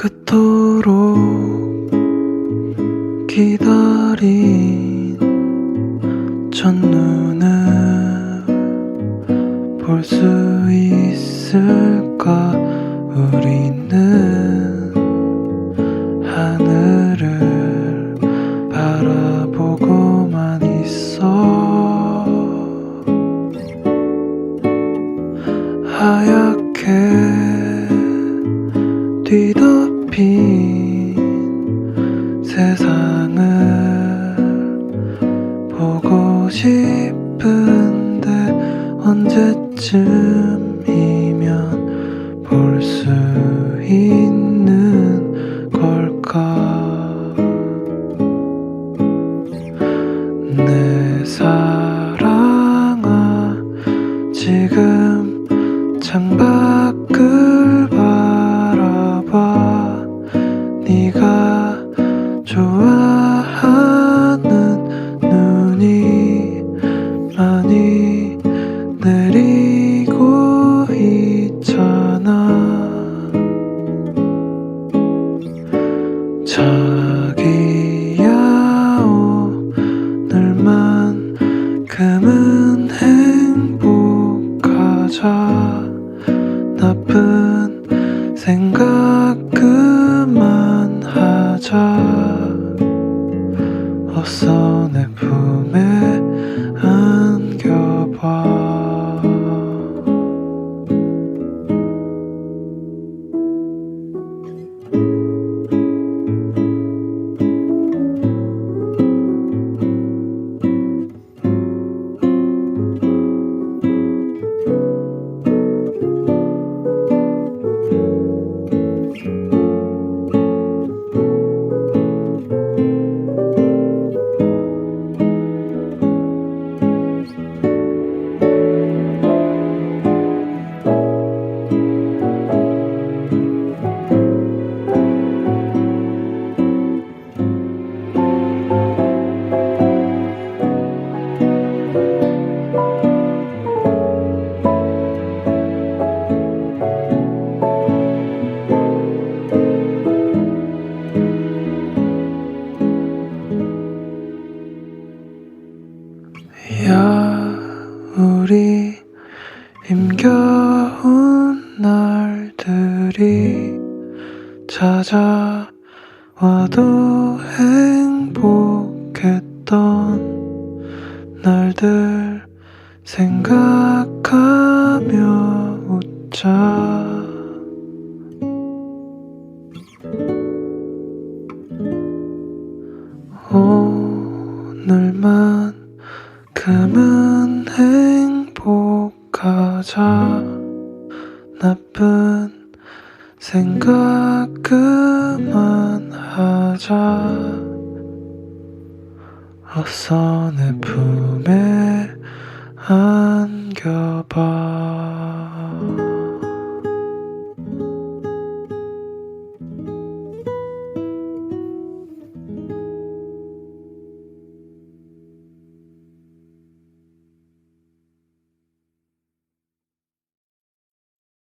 그토록 기다린 첫눈을 볼 수 있을까? 우리는 하늘을 바라보고만 있어. 하얗게 뒤덮 인 세상을 보고 싶은데 언제쯤이면 볼 수 있는 네가 좋아하는 눈이 많이 내리고 있잖아. 자기야 오늘만큼은 행복하자 그만하자 어 야 우리 힘겨운 날들이 찾아와도 행복했던 날들 생각하며 웃자. 오늘만 큼은 행복하자. 나쁜 생각 그만하자. 어서 내 품에 안겨봐